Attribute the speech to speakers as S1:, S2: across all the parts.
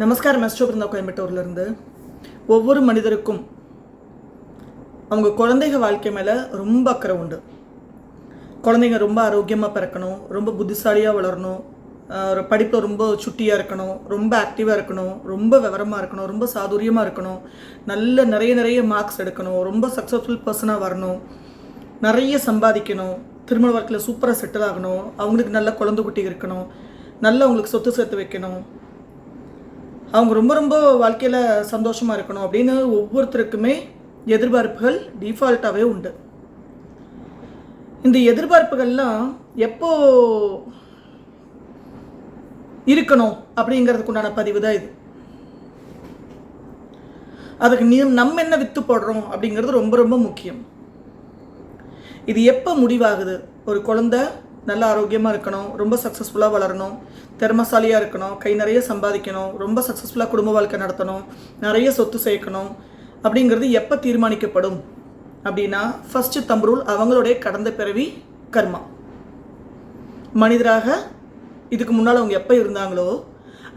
S1: நமஸ்காரம் அஸ்டோ பிருந்தா கோயம்புத்தூர்லேருந்து. ஒவ்வொரு மனிதருக்கும் அவங்க குழந்தைங்க வாழ்க்கை மேலே ரொம்ப அக்கறை உண்டு. குழந்தைங்க ரொம்ப ஆரோக்கியமாக பிறக்கணும் ரொம்ப புத்திசாலியாக வளரணும் ஒரு படிப்பில் ரொம்ப சுட்டியாக இருக்கணும் ரொம்ப ஆக்டிவாக இருக்கணும் ரொம்ப விவரமாக இருக்கணும் ரொம்ப சாதுரியமாக இருக்கணும் நல்ல நிறைய நிறைய மார்க்ஸ் எடுக்கணும் ரொம்ப சக்ஸஸ்ஃபுல் பர்சனாக வரணும் நிறைய சம்பாதிக்கணும் திருமண வாழ்க்கையில் சூப்பராக செட்டில் ஆகணும் அவங்களுக்கு நல்ல குழந்தை குட்டி இருக்கணும் நல்ல அவங்களுக்கு சொத்து சேர்த்து வைக்கணும் அவங்க ரொம்ப ரொம்ப வாழ்க்கையில் சந்தோஷமாக இருக்கணும் அப்படின்னு ஒவ்வொருத்தருக்குமே எதிர்பார்ப்புகள் டிஃபால்ட்டாகவே உண்டு. இந்த எதிர்பார்ப்புகள்லாம் எப்போ இருக்கணும் அப்படிங்கிறதுக்குண்டான பதிவு தான் இது. அதுக்கு நீ நம்ம என்ன வித்து போடுறோம் அப்படிங்கிறது ரொம்ப ரொம்ப முக்கியம். இது எப்போ முடிவாகுது? ஒரு குழந்தை நல்ல ஆரோக்கியமாக இருக்கணும் ரொம்ப சக்ஸஸ்ஃபுல்லாக வளரணும் திறமசாலியாக இருக்கணும் கை நிறைய சம்பாதிக்கணும் ரொம்ப சக்ஸஸ்ஃபுல்லாக குடும்ப வாழ்க்கை நடத்தணும் நிறைய சொத்து சேர்க்கணும் அப்படிங்கிறது எப்போ தீர்மானிக்கப்படும் அப்படின்னா ஃபஸ்ட்டு தம்புரூல் அவங்களுடைய கடந்த பிறவி கர்மா. மனிதராக இதுக்கு முன்னால் அவங்க எப்போ இருந்தாங்களோ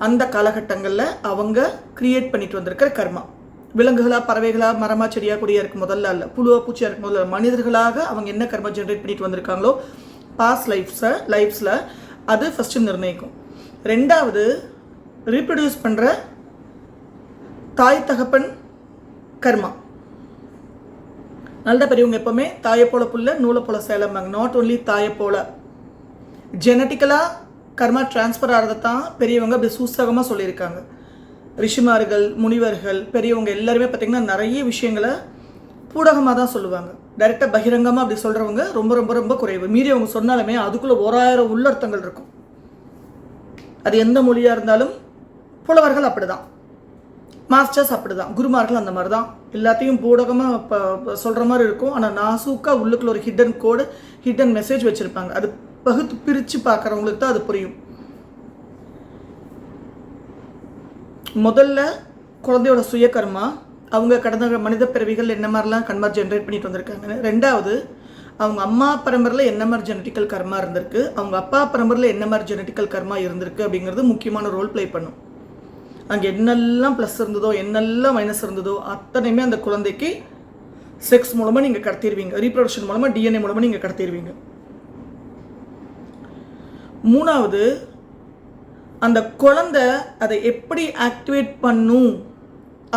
S1: அந்த காலகட்டங்களில் அவங்க க்ரியேட் பண்ணிட்டு வந்திருக்கிற கர்மா. விலங்குகளாக பறவைகளாக மரமா செடியாக கூடிய இருக்கும் முதல்ல இல்லை புழுவா பூச்சியாக இருக்கும் முதல்ல மனிதர்களாக அவங்க என்ன கர்மா ஜென்ரேட் பண்ணிட்டு வந்திருக்காங்களோ பாஸ் லைஃப்ஸை லைஃப்ஸில் அது ஃபஸ்ட்டு நிர்ணயிக்கும். ரெண்டாவது ரீப்ரொடியூஸ் பண்ணுற தாய் தகப்பன் கர்மா. நல்ல பெரியவங்க எப்போவுமே தாயை போல புள்ள நூலை போல சேலம்பாங்க. நாட் ஒன்லி தாயை போல. ஜெனட்டிக்கலாக கர்மா டிரான்ஸ்ஃபர் ஆகிறத தான் பெரியவங்க அப்படி சூசகமாக சொல்லியிருக்காங்க. ரிஷிமார்கள் முனிவர்கள் பெரியவங்க எல்லாருமே பார்த்திங்கன்னா நிறைய விஷயங்களை பூடகமாக தான் சொல்லுவாங்க. டைரெக்டாக பகிரங்கமாக அப்படி சொல்கிறவங்க ரொம்ப ரொம்ப ரொம்ப குறைவு. மீறி அவங்க சொன்னாலுமே அதுக்குள்ளே ஓராயிரம் உள்ளர்த்தங்கள் இருக்கும். அது எந்த மொழியாக இருந்தாலும் புலவர்கள் அப்படிதான். மாஸ்டர்ஸ் அப்படி தான் குருமார்கள் அந்த மாதிரி தான் எல்லாத்தையும் பூடகமாக இப்போ சொல்கிற மாதிரி இருக்கும். ஆனால் நாசூக்காக உள்ளுக்குள்ள ஒரு ஹிடன் கோடு ஹிடன் மெசேஜ் வச்சுருப்பாங்க. அது பகுத்து பிரித்து பார்க்குறவங்களுக்கு தான் அது புரியும். முதல்ல குழந்தையோட சுயகர்மா அவங்க கடந்த மனித பிறவிகள் என்ன மாதிரிலாம் கன்மார் ஜென்ரேட் பண்ணிட்டு வந்திருக்காங்க ரெண்டாவது அவங்க அம்மா பரம்பரையில் என்ன மாதிரி ஜெனட்டிக்கல் கர்மா இருந்திருக்கு? அவங்க அப்பா பரம்பரையில் என்ன மாதிரி ஜெனட்டிக்கல் கர்மா இருந்திருக்கு அப்படிங்கிறது முக்கியமான ரோல் ப்ளே பண்ணும். அங்கே என்னெல்லாம் ப்ளஸ் இருந்ததோ என்னெல்லாம் மைனஸ் இருந்ததோ அத்தனையுமே அந்த குழந்தைக்கு செக்ஸ் மூலமாக நீங்கள் கடத்திடுவீங்க ரீப்ரொடக்ஷன் மூலமாக டிஎன்ஏ மூலமாக நீங்கள் கடத்திடுவீங்க மூணாவது அந்த குழந்தை அதை எப்படி ஆக்டிவேட் பண்ணும்?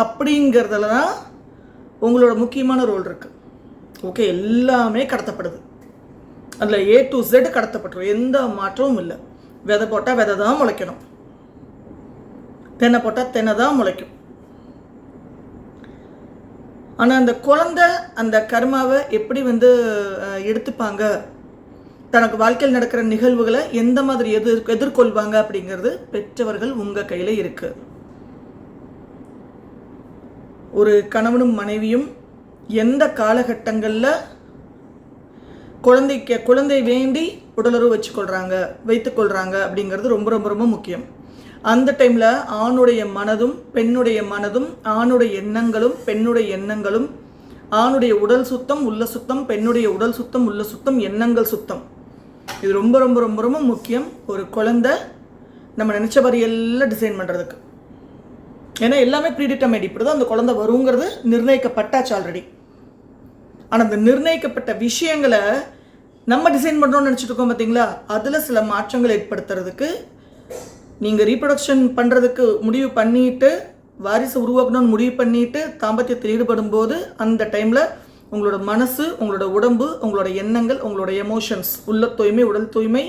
S1: அப்படிங்கிறதுல தான் உங்களோட முக்கியமான ரோல் இருக்குது ஓகே எல்லாமே கடத்தப்படுது. அதில் ஏ டு Z கடத்தப்பட்டுரும். எந்த மாற்றமும் இல்லை. விதை போட்டால் விதை தான் முளைக்கணும். தென்னை போட்டால் தென்னை தான் முளைக்கும். ஆனால் அந்த குழந்தை அந்த கர்மாவை எப்படி வந்து எடுத்துப்பாங்க? தனக்கு வாழ்க்கையில் நடக்கிற நிகழ்வுகளை எந்த மாதிரி எதிர் எதிர்கொள்வாங்க அப்படிங்கிறது பெற்றவர்கள் உங்கள் கையில் இருக்குது ஒரு கணவனும் மனைவியும் எந்த காலகட்டங்களில் குழந்தைக்கு குழந்தை வேண்டி உடலுறவு வச்சுக்கொள்கிறாங்க வைத்துக்கொள்கிறாங்க அப்படிங்கிறது ரொம்ப ரொம்ப ரொம்ப முக்கியம். அந்த டைமில் ஆணுடைய மனதும் பெண்ணுடைய மனதும் ஆணுடைய எண்ணங்களும் பெண்ணுடைய எண்ணங்களும் ஆணுடைய உடல் சுத்தம் உள்ள சுத்தம் பெண்ணுடைய உடல் சுத்தம் உள்ள சுத்தம் எண்ணங்கள் சுத்தம். இது ரொம்ப ரொம்ப ரொம்ப ரொம்ப முக்கியம். ஒரு குழந்தை நம்ம நினச்ச மாதிரி எல்லாம் டிசைன் பண்ணுறதுக்கு ஏன்னா எல்லாமே ப்ரீடிட்டமேட் இப்படி தான் அந்த குழந்தை வருங்கிறது நிர்ணயிக்கப்பட்டாச்சு ஆல்ரெடி ஆனால் அந்த நிர்ணயிக்கப்பட்ட விஷயங்களை நம்ம டிசைன் பண்ணுறோம்னு நினச்சிட்டு இருக்கோம் பார்த்தீங்களா அதில் சில மாற்றங்கள் ஏற்படுத்துறதுக்கு நீங்கள் ரீப்ரொடக்ஷன் பண்ணுறதுக்கு முடிவு பண்ணிட்டு வாரிசு உருவாக்கணும்னு முடிவு பண்ணிட்டு தாம்பத்தியத்தில் ஈடுபடும் போது அந்த டைமில் உங்களோட மனசு உங்களோட உடம்பு உங்களோட எண்ணங்கள் உங்களோட எமோஷன்ஸ் உள்ள தூய்மை உடல் தூய்மை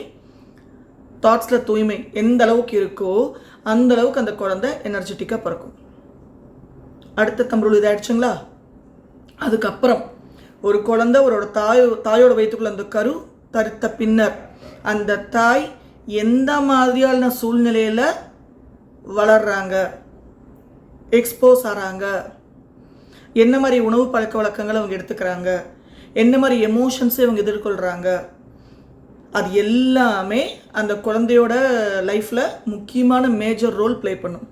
S1: தாட்ஸில் தூய்மை எந்த அளவுக்கு இருக்கோ அந்தளவுக்கு அந்த குழந்தை எனர்ஜெட்டிக்காக பிறக்கும். அடுத்த தம்பருள் இதாகிடுச்சுங்களா அதுக்கப்புறம் ஒரு குழந்தை ஒரு தாய் தாயோட வயிற்றுக்குள்ள அந்த கரு தரித்த பின்னர் அந்த தாய் எந்த மாதிரியான சூழ்நிலையில் வளர்கிறாங்க எக்ஸ்போஸ் ஆகிறாங்க என்ன மாதிரி உணவு பழக்க வழக்கங்களை அவங்க எடுத்துக்கிறாங்க? என்ன மாதிரி எமோஷன்ஸை இவங்க எதிர்கொள்கிறாங்க அது எல்லாமே அந்த குழந்தையோட லைஃப்பில் முக்கியமான மேஜர் ரோல் ப்ளே பண்ணும்.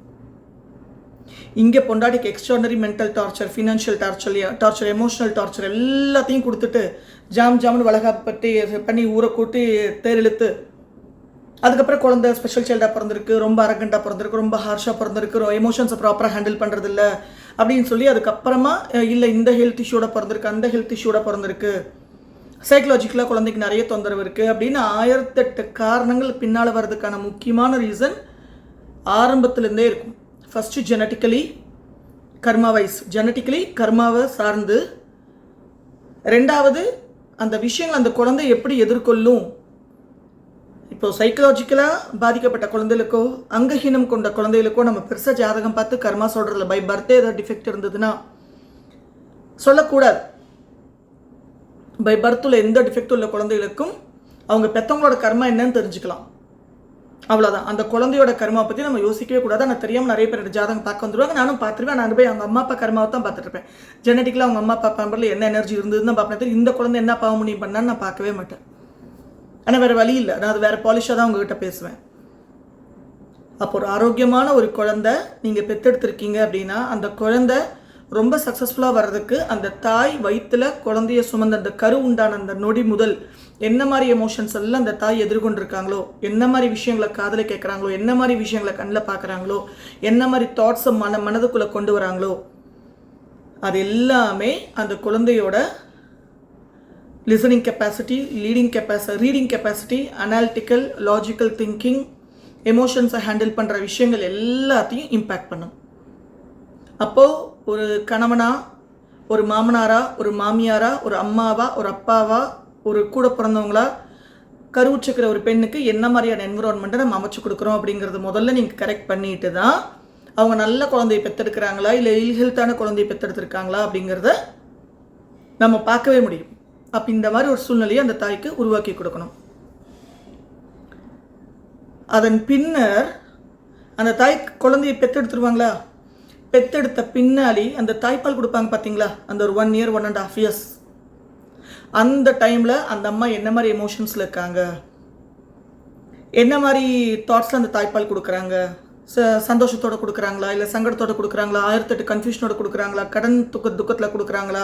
S1: இங்கே பொண்டாட்டிக்கு extraordinary mental torture financial torture torture emotional torture எல்லாத்தையும் கொடுத்துட்டு ஜாம் ஜாம்னு வளகாப்பட்டி பண்ணி ஊரை கூட்டி தேரிழுத்து. அதுக்கப்புறம் குழந்தை ஸ்பெஷல் சைல்டாக பிறந்திருக்கு ரொம்ப அரகண்டாக பிறந்திருக்கு ரொம்ப ஹார்ஷாக பிறந்திருக்கு எமோஷன்ஸை ப்ராப்பராக ஹேண்டில் பண்ணுறதில்ல அப்படின்னு சொல்லி அதுக்கப்புறமா இல்லை இந்த ஹெல்த் இஷ்யூட பிறந்திருக்கு அந்த ஹெல்த் இஷ்யூட பிறந்திருக்கு. சைக்கலாஜிக்கலாக குழந்தைக்கு நிறைய தொந்தரவு இருக்குது அப்படின்னு ஆயிரத்தெட்டு காரணங்கள் பின்னால் வர்றதுக்கான முக்கியமான ரீசன் ஆரம்பத்துலேருந்தே இருக்கும். First genetically karma wise genetically கர்மாவை சார்ந்து. ரெண்டாவது அந்த விஷயங்கள் அந்த குழந்தை எப்படி எதிர்கொள்ளும்? இப்போ சைக்கலாஜிக்கலாக பாதிக்கப்பட்ட குழந்தைகளுக்கோ அங்கஹீனம் கொண்ட குழந்தைகளுக்கோ நம்ம பெருசாக ஜாதகம் பார்த்து கர்மா சொல்கிறதில்ல பை பர்த்டே ஏதாவது டிஃபெக்ட் இருந்ததுன்னா சொல்லக்கூடாது. பை பர்த்தில் எந்த டிஃபெக்ட் உள்ள குழந்தைகளுக்கும் அவங்க பெற்றவங்களோட கர்மா என்னன்னு தெரிஞ்சுக்கலாம். அவ்வளோதான் அந்த குழந்தையோட கர்மா பற்றி நம்ம யோசிக்கவே கூடாது. ஆனால் தெரியாமல் நிறைய பேர் ஜாதகம் பார்க்க வந்துருவாங்க. நானும் பார்த்துருவேன். நான் போய் அவங்க அம்மா அப்பா கர்மாவை தான் பார்த்துட்டு இருப்பேன். ஜெனட்டிக்கலாக அவங்க அம்மா அப்பா பம்பரில் என்ன எனர்ஜி இருந்ததுன்னு தான் பார்ப்பேன் இந்த குழந்தை என்ன பாவமுனியம் பண்ணான்னு நான் பார்க்கவே மாட்டேன். ஆனால் வேறு வழி இல்லை. நான் அது வேறு பாலிஷாக தான் உங்ககிட்ட பேசுவேன். அப்போ ஒரு ஆரோக்கியமான ஒரு குழந்தை நீங்கள் பெற்றெடுத்திருக்கீங்க அப்படின்னா அந்த குழந்தை ரொம்ப சக்ஸஸ்ஃபுல்லாக வர்றதுக்கு அந்த தாய் வயிற்றுல குழந்தைய சுமந்த அந்த கரு உண்டான அந்த நொடி முதல் என்ன மாதிரி எமோஷன்ஸ் எல்லாம் அந்த தாய் எதிர்கொண்டிருக்காங்களோ என்ன மாதிரி விஷயங்களை காதில் கேட்குறாங்களோ என்ன மாதிரி விஷயங்களை கண்ணில் பார்க்குறாங்களோ என்ன மாதிரி தாட்ஸை மன மனதுக்குள்ளே கொண்டு வராங்களோ அது எல்லாமே அந்த குழந்தையோட listening capacity leading capacity reading capacity analytical logical thinking எமோஷன்ஸை ஹேண்டில் பண்ணுற விஷயங்கள் எல்லாத்தையும் இம்பேக்ட் பண்ணும். அப்போது ஒரு கணவனா ஒரு மாமனாரா ஒரு மாமியாரா ஒரு அம்மாவா ஒரு அப்பாவா ஒரு கூட பிறந்தவங்களா கருவுச்சுக்கிற ஒரு பெண்ணுக்கு என்ன மாதிரியான என்விரான்மெண்ட்டை நம்ம அமைச்சு கொடுக்குறோம் அப்படிங்கிறது முதல்ல நீங்கள் கரெக்ட் பண்ணிட்டு தான் அவங்க நல்ல குழந்தையை பெற்றெடுக்கிறாங்களா இல்லை இல்ஹெல்த்தான குழந்தையை பெற்றெடுத்துருக்காங்களா அப்படிங்கிறத நம்ம பார்க்கவே முடியும். அப்போ இந்த மாதிரி ஒரு சூழ்நிலையை அந்த தாய்க்கு உருவாக்கி கொடுக்கணும். அதன் பின்னர் அந்த தாய் குழந்தையை பெற்றெடுத்துருவாங்களா? பெத்தெடுத்த பின்னாடி அந்த தாய்ப்பால் கொடுப்பாங்க பார்த்தீங்களா அந்த ஒரு one year one and half years அந்த டைமில் அந்த அம்மா என்ன மாதிரி எமோஷன்ஸில் இருக்காங்க? என்ன மாதிரி தாட்ஸில் அந்த தாய்ப்பால் கொடுக்குறாங்க? ச சந்தோஷத்தோட கொடுக்குறாங்களா? இல்லை சங்கடத்தோட கொடுக்குறாங்களா? ஆயிரத்தெட்டு கன்ஃபியூஷனோட கொடுக்குறாங்களா? கடன் துக்க துக்கத்தில் கொடுக்குறாங்களா?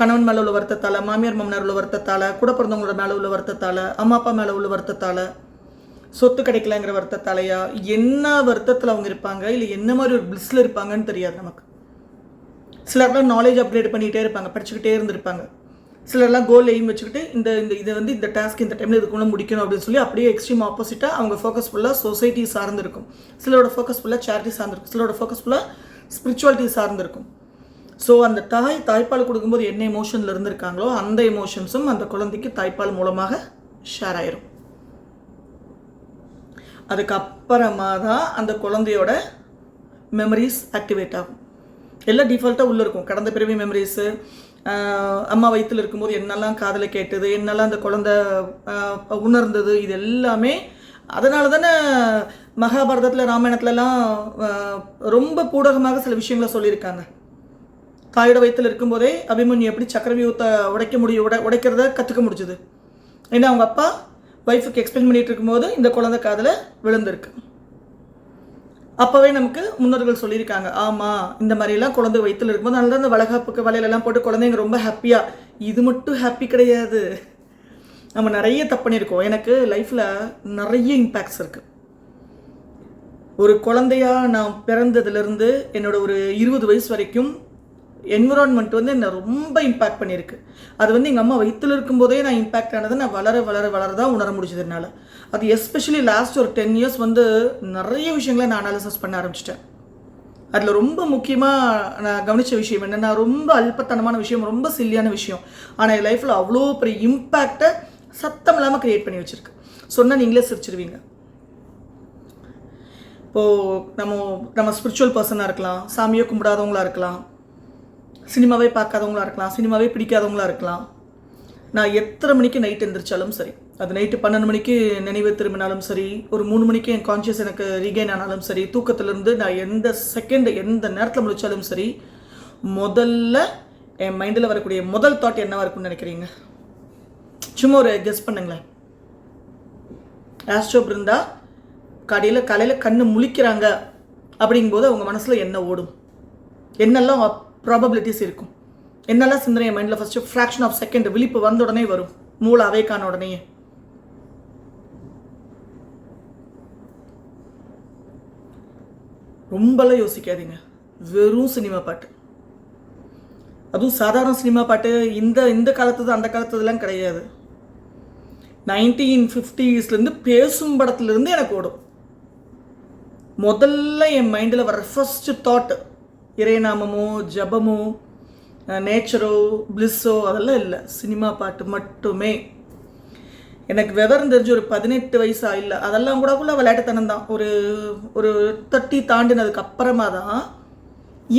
S1: கணவன் மேலே உள்ள வருத்தத்தால் மாமியார் மாமனார் உள்ள வருத்தத்தால் கூட பிறந்தவங்களோட மேலே உள்ள வருத்தத்தால் அம்மா அப்பா மேலே உள்ள வருத்தத்தால் சொத்து கிடைக்கலங்கிற வருத்தத்தாலையா? என்ன வருத்தத்தில் அவங்க இருப்பாங்க? இல்லை என்ன மாதிரி ஒரு பிளிஸில் இருப்பாங்கன்னு தெரியாது நமக்கு. சிலர்லாம் நாலேஜ் அப்கிரேட் பண்ணிகிட்டே இருப்பாங்க படிச்சுக்கிட்டே இருந்திருப்பாங்க. சிலர்லாம் கோல் எய்ம் வச்சுக்கிட்டு இந்த இந்த இதை வந்து இந்த டாஸ்க் இந்த டைமில் இதுக்குள்ள முடிக்கணும் அப்படின்னு சொல்லி அப்படியே எக்ஸ்ட்ரீம் ஆப்போசிட்டாக அவங்க ஃபோக்கஸ் ஃபுல்லாக சொசைட்டி சார்ந்திருக்கும். சிலரோட ஃபோக்கஸ் ஃபுல்லாக சேரிட்டி சார்ந்திருக்கும். சிலரோட ஃபோக்கஸ் ஃபுல்லாக ஸ்பிரிச்சுவாலிட்டி சார்ந்திருக்கும். ஸோ அந்த தாய் தாய்ப்பால் கொடுக்கும்போது என்ன எமோஷனில் இருந்திருக்காங்களோ அந்த எமோஷன்ஸும் அந்த குழந்தைக்கு தாய்ப்பால் மூலமாக ஷேர் ஆயிரும். அதுக்கப்புறமா தான் அந்த குழந்தையோட மெமரிஸ் ஆக்டிவேட் ஆகும். எல்லாம் டிஃபால்ட்டாக உள்ளே இருக்கும். கடந்த பிறவி மெமரிஸு அம்மா வயிற்றில் இருக்கும்போது என்னெல்லாம் காதில் கேட்டது என்னெல்லாம் அந்த குழந்தை உணர்ந்தது இது எல்லாமே அதனால தானே மகாபாரதத்தில் ராமாயணத்துலலாம் ரொம்ப பூடகமாக சில விஷயங்களை சொல்லியிருக்காங்க. தாயோட வயிற்றில் இருக்கும்போதே அபிமன்யு எப்படி சக்கரவியூத்தை உடைக்க முடியும் உடை உடைக்கிறத கற்றுக்க முடிஞ்சுது. ஏன்னா அவங்க அப்பா ஒய்ஃபுக்கு எக்ஸ்பிளைன் பண்ணிகிட்டு இருக்கும்போது இந்த குழந்தை காதில் விழுந்திருக்கு. அப்போவே நமக்கு முன்னோர்கள் சொல்லியிருக்காங்க ஆமாம் இந்த மாதிரிலாம் குழந்தை வயிற்றில் இருக்கும்போது நல்லா இந்த வளகாப்புக்கு வலையிலலாம் போட்டு குழந்தைங்க ரொம்ப ஹாப்பியாக இது மட்டும் ஹாப்பி கிடையாது. நம்ம நிறைய தப்பு பண்ணியிருக்கோம். எனக்கு லைஃப்பில் நிறைய இம்பேக்ட்ஸ் இருக்குது ஒரு குழந்தையா நான் பிறந்ததுலேருந்து என்னோட ஒரு இருபது வயசு வரைக்கும் என்விரான்மெண்ட் வந்து என்னை ரொம்ப இம்பேக்ட் பண்ணியிருக்கு. அது வந்து எங்கள் அம்மா வயிற்றில் இருக்கும்போதே நான் இம்பேக்ட் ஆனதை நான் வளர வளர வளர தான் உணர முடிஞ்சது என்னால். அது எஸ்பெஷலி லாஸ்ட் ஒரு டென் இயர்ஸ் வந்து நிறைய விஷயங்களை நான் அனாலிசஸ் பண்ண ஆரம்பிச்சிட்டேன். அதில் ரொம்ப முக்கியமாக நான் கவனித்த விஷயம் என்னென்னா ரொம்ப அல்பத்தனமான விஷயம் ரொம்ப சில்லியான விஷயம். ஆனால் என் லைஃப்பில் அவ்வளோ பெரிய இம்பேக்டை சத்தம் இல்லாமல் க்ரியேட் பண்ணி வச்சுருக்கு. சொன்னால் நீங்களே சிரிச்சிருவீங்க. இப்போது நம்ம நம்ம ஸ்பிரிச்சுவல் பர்சனாக இருக்கலாம் சாமியை கும்பிடாதவங்களா இருக்கலாம் சினிமாவே பார்க்காதவங்களா இருக்கலாம் சினிமாவே பிடிக்காதவங்களா இருக்கலாம். நான் எத்தனை மணிக்கு நைட் எந்திரிச்சாலும் சரி அது நைட்டு பன்னெண்டு மணிக்கு நினைவு திரும்பினாலும் சரி ஒரு மூணு மணிக்கு என் கான்ஷியஸ் எனக்கு ரீகெயின் ஆனாலும் சரி தூக்கத்திலேருந்து நான் எந்த செகண்ட் எந்த நேரத்தில் முடித்தாலும் சரி முதல்ல என் மைண்டில் வரக்கூடிய முதல் தாட் என்னவாக இருக்கும்னு நினைக்கிறீங்க? சும்மா ஒரு கெஸ் பண்ணுங்களேன். ஆஸ்ட்ரோ பிருந்தா கடையில் காலையில் கண்ணு முழிக்கிறாங்க அப்படிங்கும்போது அவங்க மனசில் என்ன ஓடும்? என்னெல்லாம் ப்ராபபிலிட்டிஸ் இருக்கும். என்னெல்லாம் சிந்தனை என் மைண்டில் ஃபஸ்ட்டு ஃப்ராக்ஷன் ஆஃப் செகண்ட் விழிப்பு வந்த உடனே வரும். மூளை அவைக்கான உடனே ரொம்பலாம் யோசிக்காதீங்க. வெறும் சினிமா பாட்டு. அதுவும் சாதாரண சினிமா பாட்டு இந்த இந்த காலத்துது அந்த காலத்துதுலாம் கிடையாது. நைன்டீன் ஃபிஃப்டிஸ்லேருந்து பேசும் படத்துலேருந்து எனக்கு ஓடும். முதல்ல என் மைண்டில் வர ஃபஸ்ட்டு தாட் இறைநாமமோ ஜபமோ நேச்சரோ பிளிஸ்ஸோ அதெல்லாம் இல்லை. சினிமா பாட்டு மட்டுமே. எனக்கு விவரம் தெரிஞ்சு ஒரு பதினெட்டு வயசாக இல்லை அதெல்லாம் கூட கூட விளையாட்டுத்தனம் தான். ஒரு ஒரு தட்டி தாண்டினதுக்கு அப்புறமா தான்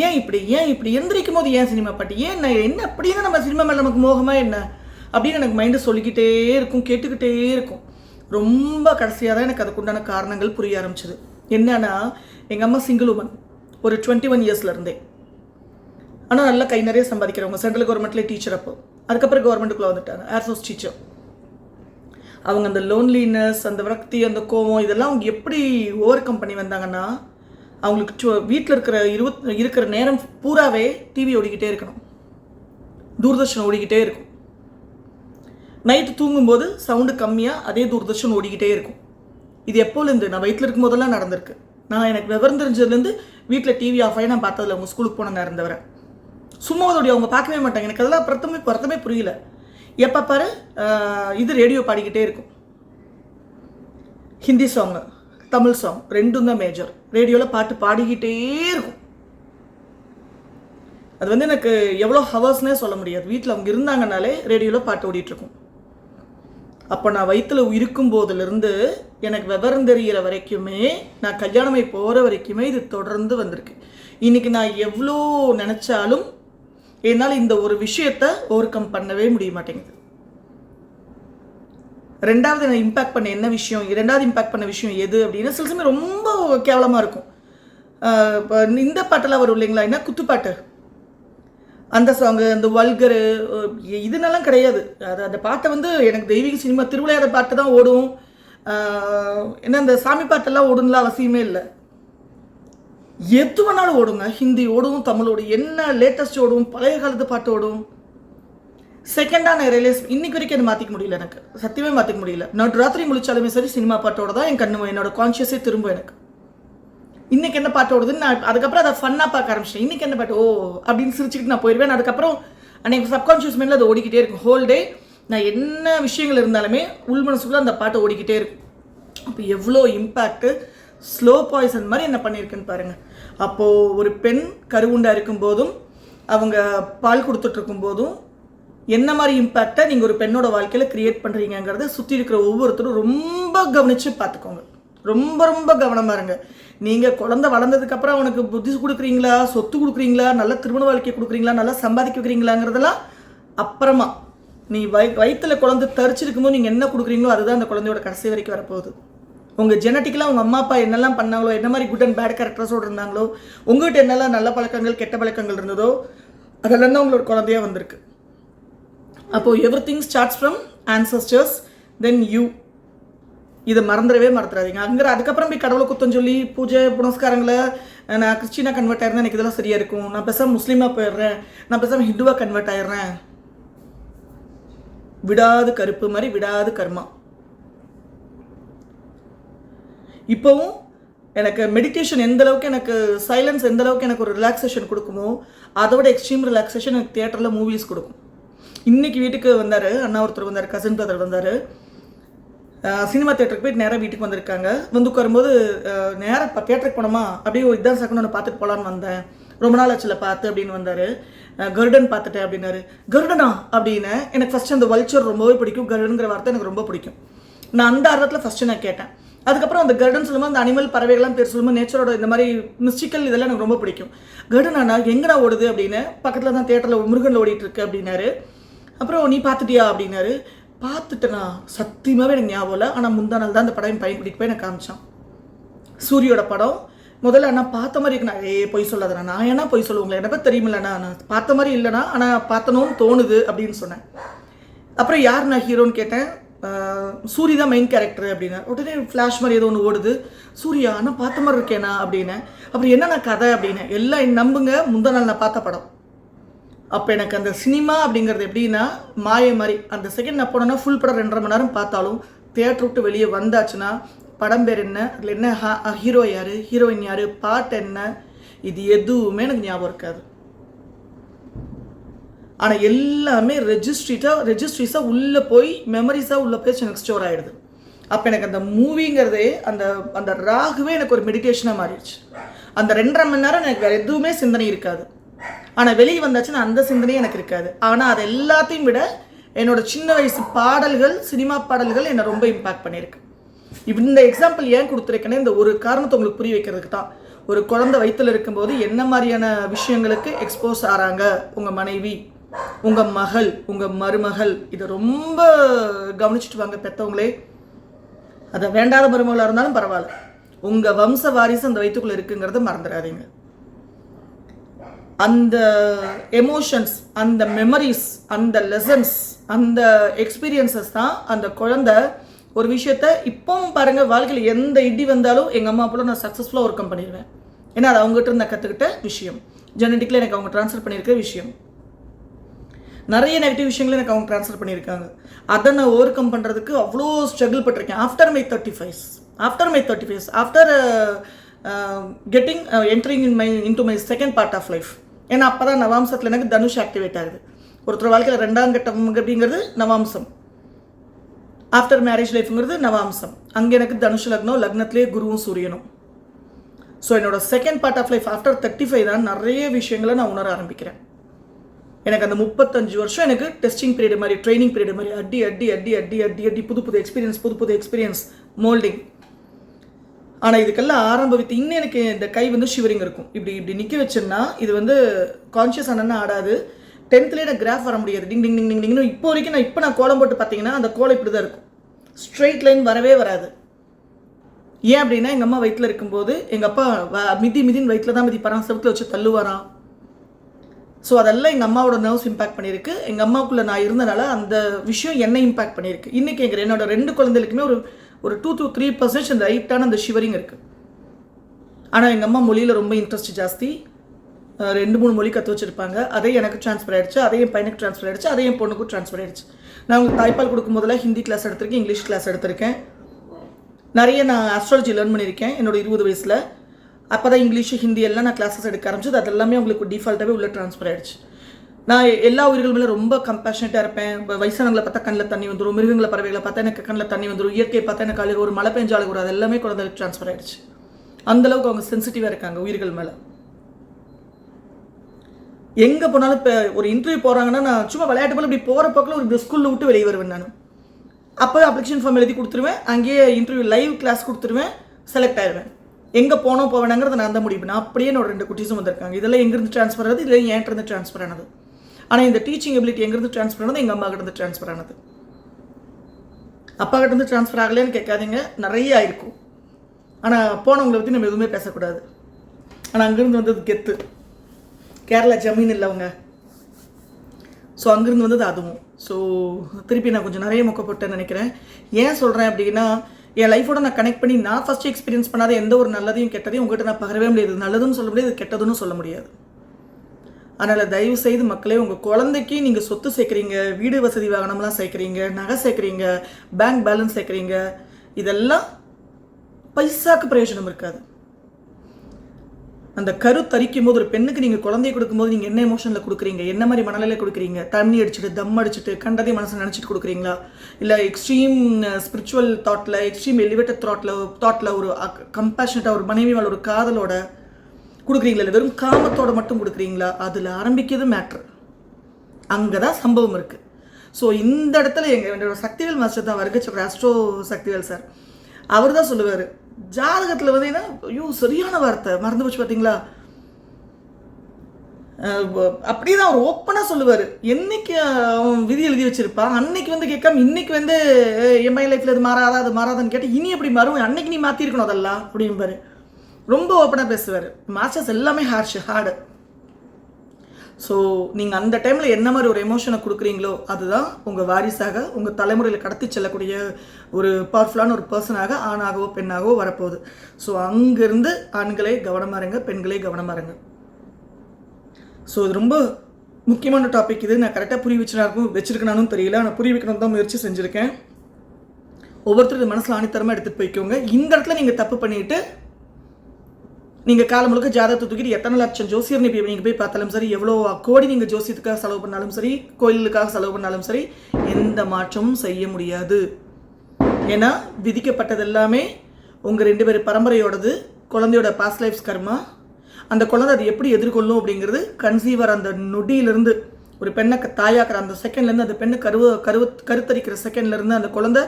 S1: ஏன் இப்படி ஏன் இப்படி எந்திரிக்கும் போது ஏன் சினிமா பாட்டு? ஏன் என்ன என்ன அப்படின்னு நம்ம சினிமா மேலே நமக்கு மோகமாக என்ன? அப்படின்னு எனக்கு மைண்டு சொல்லிக்கிட்டே இருக்கும் கேட்டுக்கிட்டே இருக்கும். ரொம்ப கடைசியாக தான் எனக்கு அதுக்குண்டான காரணங்கள் புரிய ஆரம்பிச்சது. என்னன்னா எங்கள் அம்மா சிங்கிள் உமன் ஒரு டுவெண்ட்டி ஒன் இயர்ஸ்லேருந்தே ஆனால் நல்லா கை நிறைய சம்பாதிக்கிறவங்க சென்ட்ரல் கவர்மெண்ட்லேயே டீச்சர் அப்போ. அதுக்கப்புறம் கவர்மெண்ட்டுக்குள்ளே வந்துட்டாங்க. ஏர்ஃபோர்ஸ் டீச்சர் அவங்க அந்த லோன்லினஸ் அந்த விரக்தி அந்த கோவம் இதெல்லாம் அவங்க எப்படி ஓவர் கம் பண்ணி வந்தாங்கன்னா அவங்களுக்கு வீட்டில் இருக்கிற இருபத் இருக்கிற நேரம் பூராவே டிவி ஓடிக்கிட்டே இருக்கணும். தூர்தர்ஷன் ஓடிக்கிட்டே இருக்கும். நைட்டு தூங்கும்போது சவுண்டு கம்மியாக அதே தூர்தர்ஷன் ஓடிக்கிட்டே இருக்கும். இது எப்போலேருந்து? நான் வயிற்றில் இருக்கும்போதெல்லாம் நடந்திருக்கு. நான் எனக்கு விவரம் தெரிஞ்சதுலேருந்து வீட்டில் டிவி ஆஃப் ஆகி நான் பார்த்ததில்ல அவங்க ஸ்கூலுக்கு போன நேரம் தவிர. சும்மா அதோடைய அவங்க பார்க்கவே மாட்டாங்க. எனக்கு அதெல்லாம் பிரத்தமே பிரத்தமே புரியல. எப்போ பாரு இது ரேடியோ பாடிக்கிட்டே இருக்கும். ஹிந்தி சாங்கு தமிழ் சாங் ரெண்டும் தான் மேஜர் ரேடியோவில் பாட்டு பாடிக்கிட்டே இருக்கும். அது வந்து எனக்கு எவ்வளோ ஹவர்ஸ்னே சொல்ல முடியாது. வீட்டில் அவங்க இருந்தாங்கனாலே ரேடியோவில் பாட்டு ஓடிட்டுருக்கும் இருக்கும். அப்போ நான் வயிற்றில் இருக்கும் போதுலேருந்து எனக்கு விவரம் தெரிகிற வரைக்குமே நான் கல்யாணமே போகிற வரைக்குமே இது தொடர்ந்து வந்திருக்கு. இன்றைக்கி நான் எவ்வளோ நினச்சாலும் என்னால் இந்த ஒரு விஷயத்தை ஓவர் கம் பண்ணவே முடிய மாட்டேங்குது. ரெண்டாவது நான் இம்பேக்ட் பண்ண என்ன விஷயம் ரெண்டாவது இம்பேக்ட் பண்ண விஷயம் எது அப்படின்னா சில சமயம் ரொம்ப கேவலமாக இருக்கும். இப்போ இந்த பாட்டெல்லாம் வரும் இல்லைங்களா? என்ன குத்துப்பாட்டு? அந்த சாங்கு அந்த வல்கரு இதுனெல்லாம் கிடையாது. அது அந்த பாட்டை வந்து எனக்கு தெய்வீக சினிமா திருவிளையாட பாட்டு தான் ஓடும். ஏன்னா என்ன இந்த சாமி பாட்டெல்லாம் ஓடும்லாம் அவசியமே இல்லை. எது வேணாலும் ஓடுங்க. ஹிந்தி ஓடும் தமிழ் ஓடும் என்ன லேட்டஸ்ட் ஓடும் பழைய காலத்து பாட்டு ஓடும். செகண்டாக நான் ரியலைஸ் இன்னைக்கு வரைக்கும் அதை மாற்றிக்க முடியல எனக்கு. சத்தியமே மாற்றிக்க முடியல. நான் ராத்திரி முழிச்சாலுமே சரி சினிமா பாட்டோட தான் என் கண்ணு என்னோட கான்ஷியஸே திரும்பும் எனக்கு. இன்னைக்கு என்ன பாட்டு ஓடுதுன்னு நான் அதுக்கப்புறம் அதை ஃபன்னாக பார்க்க ஆரம்பிச்சிட்டேன். இன்னைக்கு என்ன பாட்டு? ஓ அப்படின்னு சிரிச்சுக்கிட்டு நான் போயிடுவேன். அதுக்கப்புறம் அன்னைக்கு சப்கான்ஷியஸ் மைண்டில் அது ஓடிக்கிட்டே இருக்கும். ஹோல் டே நான் என்ன விஷயங்கள் இருந்தாலுமே உள் மனசுக்குள்ளே அந்த பாட்டு ஓடிக்கிட்டே இருக்கும். அப்போ எவ்வளோ இம்பேக்ட்டு ஸ்லோ பாய்சன் மாதிரி என்ன பண்ணியிருக்குன்னு பாருங்கள் அப்போது ஒரு பெண் கருவுண்டாக இருக்கும்போதும் அவங்க பால் கொடுத்துட்ருக்கும் போதும் என்ன மாதிரி இம்பேக்டை நீங்கள் ஒரு பெண்ணோட வாழ்க்கையில் க்ரியேட் பண்ணுறீங்கங்கிறத சுற்றி இருக்கிற ஒவ்வொருத்தரும் ரொம்ப கவனித்து பார்த்துக்கோங்க. ரொம்ப ரொம்ப கவனமாக இருங்க. நீங்கள் குழந்தை வளர்ந்ததுக்கப்புறம் அவனுக்கு புத்தி கொடுக்குறீங்களா சொத்து கொடுக்குறீங்களா நல்ல திருமண வாழ்க்கை கொடுக்குறீங்களா நல்லா சம்பாதிக்க வைக்கிறீங்களாங்கிறதெல்லாம் அப்புறமா நீ வய வயிற்றில் குழந்தை தரிச்சிருக்கும்போது நீங்கள் என்ன கொடுக்குறீங்களோ அதுதான் அந்த குழந்தையோட கடைசி வரைக்கும் வரப்போகுது. உங்கள் ஜெனட்டிக்கலாக உங்கள் அம்மா அப்பா என்னெல்லாம் பண்ணாங்களோ என்ன மாதிரி குட் அண்ட் பேட் கேரக்டர்ஸோடு இருந்தாங்களோ உங்கள்கிட்ட என்னெல்லாம் நல்ல பழக்கங்கள் கெட்ட பழக்கங்கள் இருந்ததோ அதெல்லாம் தான் உங்களோட குழந்தையாக வந்திருக்கு. அப்போது everything starts from ancestors then you இதை மறந்துடவே மறந்துடாதீங்க. அங்கே அதுக்கப்புறம் போய் கடவுளை குத்தம் சொல்லி பூஜை புனஸ்காரங்களை நான் கிறிஸ்டினாக கன்வெர்ட் ஆயிருந்தேன் எனக்கு இதெல்லாம் சரியாக இருக்கும். நான் பேசாமல் முஸ்லீமாக போயிடுறேன். நான் பேசாமல் ஹிந்துவாக கன்வெர்ட் ஆயிடுறேன். விடாது கருப்பு மாதிரி விடாது கர்மா. இப்போவும் எனக்கு மெடிடேஷன் எந்த அளவுக்கு எனக்கு சைலன்ஸ் எந்த அளவுக்கு எனக்கு ஒரு ரிலாக்ஸேஷன் கொடுக்குமோ அதோட எக்ஸ்ட்ரீம் ரிலாக்ஸேஷன் எனக்கு தியேட்டரில் மூவிஸ் கொடுக்கும். இன்னைக்கு வீட்டுக்கு வந்தார் அண்ணா ஒருத்தர் வந்தார் கசின் பிரதர் வந்தார். சினிமா தேட்டருக்கு போயிட்டு நேராக வீட்டுக்கு வந்திருக்காங்க. வந்து உட்காரும்போது நேராக இப்போ தேட்டருக்கு போனோமா? அப்படியே ஒரு இதான் சக்குன்னு ஒன்று பார்த்துட்டு போகலான்னு வந்தேன். ரொம்ப நாள் ஆச்சுல பார்த்து அப்படின்னு வந்தார். கருடன் பார்த்துட்டேன் அப்படின்னாரு. கருடனா? அப்படின்னு எனக்கு ஃபஸ்ட்டு அந்த வல்ச்சர் ரொம்பவே பிடிக்கும். கருடனுங்கிற வார்த்தை எனக்கு ரொம்ப பிடிக்கும். நான் அந்த அர்த்தத்தில் ஃபஸ்ட்டு நான் கேட்டேன். அதுக்கப்புறம் அந்த கர்டன் சொல்லும்போது அந்த அனிமல் பறவைகள்லாம் பேர் சொல்லும்போது நேச்சரோட இந்த மாதிரி மிஸ்டிக்கல் இதெல்லாம் எனக்கு ரொம்ப பிடிக்கும். கர்டன் எங்கடா ஓடுது? அப்படின்னு பக்கத்தில் தான் தேட்டரில் முருகன் ஓடிட்டு இருக்கு அப்படின்னாரு. அப்புறம் நீ பார்த்துட்டியா? அப்படின்னாரு. பார்த்துட்டேனா? சத்தியமாகவே எனக்கு ஞாபகம் இல்லை. ஆனால் முந்தா நாள் தான் அந்த படம் என் பையன் கூட்டிகிட்டு போய் எனக்கு காமிச்சான். சூரியோட படம். முதல்ல அண்ணா பார்த்த மாதிரி இருக்கு. நான் ஏ பொய் சொல்லாதண்ணா நான் ஏன்னா பொய் சொல்லுவாங்களே எனக்கு தெரியுமில்லண்ணா நான் பார்த்த மாதிரி இல்லைண்ணா ஆனால் பார்த்தனும் தோணுது அப்படின்னு சொன்னேன். அப்புறம் யார் நான் ஹீரோன்னு கேட்டேன். சூரி தான் மெயின் கேரக்டர் அப்படின்னா. உடனே ஃப்ளாஷ் மாதிரி ஏதோ ஒன்று ஓடுது. சூர்யா ஆனால் பார்த்த மாதிரி இருக்கேனா அப்படின்னு. அப்புறம் என்னென்ன கதை அப்படின்னு. எல்லாம் நம்புங்க. முந்தா நாள் நான் பார்த்த படம். அப்போ எனக்கு அந்த சினிமா அப்படிங்கிறது எப்படின்னா மாய மாதிரி. அந்த செகண்ட் நான் போனேன்னா ஃபுல் படம் ரெண்டரை மணி நேரம் பார்த்தாலும் தேட்டர் விட்டு வெளியே வந்தாச்சுன்னா படம் பேர் என்ன? அதில் என்ன ஹீரோ யார்? ஹீரோயின் யார்? பாட்டு என்ன? இது எதுவுமே எனக்கு ஞாபகம் இருக்காது. ஆனால் எல்லாமே ரெஜிஸ்ட்ரிட்டாக ரெஜிஸ்ட்ரிஸாக உள்ளே போய் மெமரிஸாக உள்ளே போய் எனக்கு ஸ்டோர் ஆகிடுது அப்போ எனக்கு அந்த மூவிங்கிறதே அந்த அந்த ராகுவே எனக்கு ஒரு மெடிடேஷனாக மாறிடுச்சு. அந்த ரெண்டரை மணி நேரம் எனக்கு வேறு எதுவுமே சிந்தனை இருக்காது. ஆனால் வெளியே வந்தாச்சுன்னா அந்த சிந்தனையும் எனக்கு இருக்காது. ஆனால் அது எல்லாத்தையும் விட என்னோட சின்ன வயசு பாடல்கள் சினிமா பாடல்கள் என்னை ரொம்ப இம்பாக்ட் பண்ணியிருக்கு. இந்த எக்ஸாம்பிள் ஏன் கொடுத்துருக்கேன்னா இந்த ஒரு காரணத்தை உங்களுக்கு புரிய வைக்கிறதுக்கு தான். ஒரு குழந்தை வயிற்றில் இருக்கும்போது என்ன மாதிரியான விஷயங்களுக்கு எக்ஸ்போஸ் ஆகிறாங்க உங்கள் மனைவி உங்கள் மகள் உங்கள் மருமகள் இதை ரொம்ப கவனிச்சுட்டு வாங்க பெற்றவங்களே அதை வேண்டாத மருமகளாக இருந்தாலும் பரவாயில்ல. உங்கள் வம்ச வாரிசு அந்த வயிற்றுக்குள்ளே இருக்குங்கிறத மறந்துடாதீங்க. அந்த எமோஷன்ஸ் அந்த மெமரிஸ் அந்த லெசன்ஸ் அந்த எக்ஸ்பீரியன்சஸ் தான் அந்த குழந்தை ஒரு விஷயத்த இப்போவும் பாருங்கள் வாழ்க்கையில் எந்த இடி வந்தாலும் எங்கள் அம்மா போல நான் சக்ஸஸ்ஃபுல்லாக ஒர்க் பண்ணிடுவேன். ஏன்னா அது அவங்ககிட்ட இருந்து நான் கற்றுக்கிட்ட விஷயம். ஜெனட்டிக்கில் எனக்கு அவங்க ட்ரான்ஸ்ஃபர் பண்ணியிருக்க விஷயம். நிறைய நெகட்டிவ் விஷயங்களை எனக்கு அவங்க ட்ரான்ஸ்ஃபர் பண்ணியிருக்காங்க. அதை நான் ஓவர் கம் பண்ணுறதுக்கு அவ்வளோ struggle பட்டிருக்கேன். After my thirty fives after my thirty fives after getting entering in my into my second part of life ஏன்னா அப்போ தான் நவாம்சத்தில் எனக்கு தனுஷ் ஆக்டிவேட் ஆகுது. ஒருத்தர் வாழ்க்கையில் ரெண்டாம் கட்டம் அப்படிங்கிறது நவாம்சம். ஆஃப்டர் மேரேஜ் லைஃப்ங்கிறது நவாம்சம். அங்கே எனக்கு தனுஷ் லக்னம் லக்னத்திலே குருவும் சூரியனும். ஸோ என்னோட second part of life after thirty five தான் நிறைய விஷயங்களை நான் உணர ஆரம்பிக்கிறேன். எனக்கு அந்த முப்பத்தஞ்சு வருஷம் எனக்கு டெஸ்டிங் பீரியட் மாதிரி ட்ரைனிங் பீரியட் மாதிரி அடி அடி அடி அடி அடி அடி புது புது எக்ஸ்பீரியன்ஸ் புது புது எக்ஸ்பீரியன்ஸ் மோல்டிங் ஆனால் இதுக்கெல்லாம் ஆரம்பவித்து இன்னும் எனக்கு இந்த கை வந்து ஷிவரிங் இருக்கும். இப்படி இப்படி நிற்க வச்சேன்னா இது வந்து கான்ஷியஸ் ஆனால் ஆடாது. டென்த்லேயே நான் கிராஃப் வர முடியாது. டிங் டிங் டிங் டிங் டிங்னு இப்போ வரைக்கும் நான் இப்போ நான் கோலம் போட்டு பார்த்தீங்கன்னா அந்த கோலம் இப்படி தான் இருக்கும். ஸ்ட்ரெயிட் லைன் வரவே வராது. ஏன் அப்படின்னா எங்கள் அம்மா வயிற்றில் இருக்கும்போது எங்கள் அப்பா வ- மிதி மிதின்னு வயிற்றில் தான் மிதிப்பாரான் செவத்தில் வச்சு தள்ளுவாராம். ஸோ அதெல்லாம் எங்கள் அம்மாவோட நர்வ்ஸ் இம்பாக்ட் பண்ணியிருக்கு. எங்கள் அம்மாவுக்குள்ளே நான் இருந்தனால அந்த விஷயம் என்னை இம்பாக்ட் பண்ணியிருக்கு. இன்றைக்கி எங்கள் என்னோட ரெண்டு குழந்தைகளுக்குமே ஒரு ஒரு டூ டு த்ரீ பர்சன்ட் அந்த ரைட்டான அந்த ஷிவரிங் இருக்குது ஆனால் எங்கள் அம்மா மொழியில் ரொம்ப இன்ட்ரெஸ்ட் ஜாஸ்தி. ரெண்டு மூணு மொழி கற்று வச்சுருப்பாங்க. அதே எனக்கு ட்ரான்ஸ்ஃபர் ஆகிடுச்சு அதையும் பையனுக்கு ட்ரான்ஸ்ஃபர் ஆகிடுச்சு அதையும் பொண்ணுக்கும் ட்ரான்ஸ்ஃபர் ஆகிடுச்சு நான் உங்களுக்கு தாய்ப்பால் கொடுக்கும் போதெல்லாம் ஹிந்தி கிளாஸ் எடுத்திருக்கேன் இங்கிலீஷ் கிளாஸ் எடுத்திருக்கேன். நிறைய நான் ஆஸ்ட்ராலஜி லேர்ன் பண்ணியிருக்கேன் என்னோட இருபது வயசில். அப்போ தான் இங்கிலீஷ் ஹிந்தி எல்லாம் நான் கிளாஸஸ் எடுக்க ஆரம்பிச்சது. அது எல்லாமே உங்களுக்கு டிஃபால்ட்டாகவே உள்ளே ட்ரான்ஸ்ஃபர் ஆகிடுச்சு நான் எல்லா உயிர்கள் மேலே ரொம்ப கம்பேஷனட்டாக இருப்பேன். வயசானவங்களை பார்த்தா கண்ணில் தண்ணி வந்துடும் மிருகங்களை பறவைகளை பார்த்தா எனக்கு கண்ணில் தண்ணி வந்துடும் இயற்கையை பார்த்தா எனக்கு அழுகு ஒரு மழை பெஞ்ச கூட அது எல்லாமே குழந்தைகளுக்கு ட்ரான்ஸ்ஃபர் ஆயிடுச்சு. அந்தளவுக்கு அவங்க சென்சிட்டிவாக இருக்காங்க உயிர்கள் மேலே. எங்கே போனாலும் இப்போ ஒரு இன்டர்வியூ போகிறாங்கன்னா நான் சும்மா விளையாட்டு போல் இப்படி போகிற பக்கம் ஒரு ஸ்கூலில் விட்டு வெளியே வருவேன் நான். அப்போ அப்ளிகேஷன் ஃபார்ம் எழுதி கொடுத்துருவேன் அங்கேயே இன்டர்வியூ லைவ் கிளாஸ் கொடுத்துருவேன் செலக்ட் ஆயிடுவேன் எங்கே போனோம் போவேனாங்கிறத நான் தான் முடிவு அப்படியே என்னோட ரெண்டு குட்டீஸும் வந்திருக்காங்க. இதெல்லாம் எங்கேருந்து ட்ரான்ஸ்ஃபர் ஆனது இல்லை என்கிட்ட ட்ரான்ஸ்ஃபர் ஆனது? ஆனால் இந்த டீச்சிங் எபிலிட்டி எங்கேருந்து ட்ரான்ஸ்ஃபர் ஆனது எங்கள் அம்மா கிட்ட ட்ரான்ஸ்ஃபர் ஆனது. அப்பா இருந்து ட்ரான்ஸ்ஃபர் ஆகலைன்னு கேட்காதீங்க நிறைய ஆயிருக்கும் ஆனால் போனவங்களை பற்றி நம்ம எதுவுமே பேசக்கூடாது. ஆனால் அங்கேருந்து வந்தது கெத்து. கேரளா ஜமீன் இல்லைவங்க. ஸோ அங்கேருந்து வந்தது அதுவும். ஸோ திருப்பி நான் கொஞ்சம் நிறைய முக்கப்பட்டேன்னு நினைக்கிறேன். ஏன் சொல்கிறேன் அப்படின்னா என் லைஃபோட நான் கனெக்ட் பண்ணி நான் ஃபஸ்ட்டு எக்ஸ்பீரியன்ஸ் பண்ணாத எந்த ஒரு நல்லதையும் கெட்டதையும் உங்கள்கிட்ட நான் பகிரவே முடியாது. நல்லதுன்னு சொல்ல முடியாது கெட்டதுன்னு சொல்ல முடியாது. அதனால் தயவு செய்து மக்களே உங்கள் குழந்தைக்கு நீங்கள் சொத்து சேர்க்குறீங்க வீடு வசதி வாகனம்லாம் சேர்க்குறீங்க நகை சேர்க்குறீங்க பேங்க் பேலன்ஸ் சேர்க்குறீங்க இதெல்லாம் பைசாக்கு பிரயோஜனம் இருக்காது. அந்த கரு தரிக்கும் போது ஒரு பெண்ணுக்கு நீங்கள் குழந்தைய கொடுக்கும்போது நீங்கள் என்ன எமோஷனில் கொடுக்குறீங்க? என்ன மாதிரி மனநிலையில் கொடுக்குறீங்க? தண்ணி அடிச்சுட்டு தம் அடிச்சுட்டு கண்டதே மனசை நினச்சிட்டு கொடுக்குறீங்களா? இல்லை எக்ஸ்ட்ரீம் ஸ்பிரிச்சுவல் தாட்டில் எக்ஸ்ட்ரீம் எலிவேட்டட் தாட்டில் தாட்டில் ஒரு கம்பேஷனட்டாக ஒரு மனைவி மேலே ஒரு காதலோட கொடுக்குறீங்களா? இல்லை வெறும் காமத்தோட மட்டும் கொடுக்குறீங்களா? அதில் ஆரம்பிக்கிறது மேட்ரு அங்கே தான் சம்பவம் இருக்குது ஸோ இந்த இடத்துல எங்கள் என்னோட சக்திவேல் மாஸ்டர் தான் வருகச்சக்கர ஆஸ்ட்ரோ சக்திவேல் சார் அவர் தான் சொல்லுவார். ஜாதகத்தில் பார்த்தீங்கன்னா ஐயோ சரியான வார்த்தை. மறந்து போச்சு பார்த்தீங்களா அப்படியே தான் அவர் ஓப்பனாக சொல்லுவார். என்னைக்கு அவன் விதி எழுதி வச்சிருப்பான்? அன்னைக்கு வந்து கேட்காம இன்னைக்கு வந்து "ஏய், என் பையன் லைஃப்பில் இது மாறாதா? அது மாறாதான்னு கேட்டு இனி எப்படி மாறும் அன்னைக்கு நீ மாற்றிருக்கணும் அதெல்லாம் அப்படிம்பாரு. ரொம்ப ஓப்பனாக பேசுவார். மாஸ்டர்ஸ் எல்லாமே ஹார்ஷ் ஹார்டு ஸோ நீங்கள் அந்த டைமில் என்ன மாதிரி ஒரு எமோஷனை கொடுக்குறீங்களோ அதுதான் உங்கள் வாரிசாக உங்கள் தலைமுறையில் கடத்தி செல்லக்கூடிய ஒரு பவர்ஃபுல்லான ஒரு பர்சனாக ஆணாகவோ பெண்ணாகவோ வரப்போகுது. ஸோ அங்கேருந்து ஆண்களே கவனமாக இருங்க பெண்களே கவனமாக இருங்க. ஸோ இது ரொம்ப முக்கியமான டாபிக் இது. நான் கரெக்டாக புரிய வச்சுனா இருக்கும் வச்சிருக்கணும் தெரியல. ஆனால் புரிய வைக்கணும் தான் முயற்சி செஞ்சுருக்கேன். ஒவ்வொருத்தரும் மனசில் ஆணித்தரமாக எடுத்துகிட்டு போய்க்கோங்க. இந்த இடத்துல நீங்கள் தப்பு பண்ணிவிட்டு நீங்கள் காலம் முழுக்க ஜாதகத்தை தூக்கிட்டு எத்தனை லட்சம் ஜோசியர் போய் நீங்கள் போய் பார்த்தாலும் சரி எவ்வளோ கோடி நீங்கள் ஜோசியத்துக்காக செலவு பண்ணாலும் சரி கோயிலுக்காக செலவு பண்ணாலும் சரி எந்த மாற்றமும் செய்ய முடியாது. ஏன்னா விதிக்கப்பட்டது எல்லாமே உங்கள் ரெண்டு பேர் பரம்பரையோடது குழந்தையோட பாஸ்ட் லைஃப்ஸ் கர்மா. அந்த குழந்தை அதை எப்படி எதிர்கொள்ளும் அப்படிங்கிறது கன்சீவர் அந்த நொடியிலிருந்து ஒரு பெண்ணை தாயாக்கிற தாயாக்குற அந்த செகண்ட்லேருந்து அந்த பெண்ணு கருவ கருவு கருத்தரிக்கிற செகண்ட்லேருந்து அந்த குழந்தை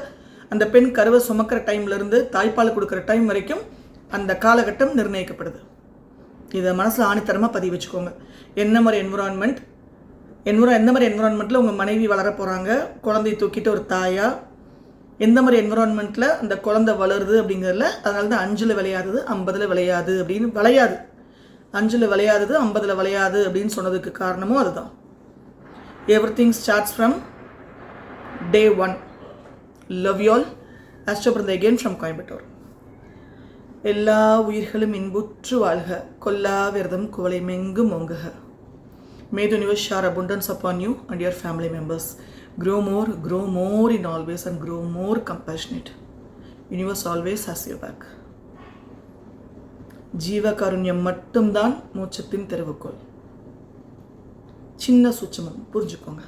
S1: அந்த பெண் கருவை சுமக்கிற டைம்லேருந்து தாய்ப்பால் கொடுக்குற டைம் வரைக்கும் அந்த காலகட்டம் நிர்ணயிக்கப்படுது. இதை மனசில் ஆணித்தரமாக பதிவு வச்சுக்கோங்க. என்ன மாதிரி என்விரான்மெண்ட் என்விரா எந்த மாதிரி என்விரான்மெண்ட்டில் உங்கள் மனைவி வளர போகிறாங்க குழந்தைய தூக்கிட்டு ஒரு தாயா? எந்த மாதிரி என்விரான்மெண்ட்டில் அந்த குழந்தை வளருது அப்படிங்கிறதுல அதனால தான் அஞ்சில் விளையாதது ஐம்பதில் விளையாது அப்படின்னு விளையாது. அஞ்சில் விளையாதது ஐம்பதில் விளையாது அப்படின்னு சொன்னதுக்கு காரணமும் அதுதான். Everything starts from day one love you all Astro பிறந்த ஃப்ரம் கோயம்புத்தூர் எல்லா உயிர்களும் இன்புற்று வாழ்க கொல்லா விரதம் குவளை மெங்கும் ஓங்குக மே the universe shower abundance upon you and your family members grow more grow more in always and grow more compassionate universe always has your back ஜீவகாருண்யம் மட்டும்தான் மோட்சத்தின் தெருவுக்கோள் சின்ன சூட்சமம் புரிஞ்சுக்கோங்க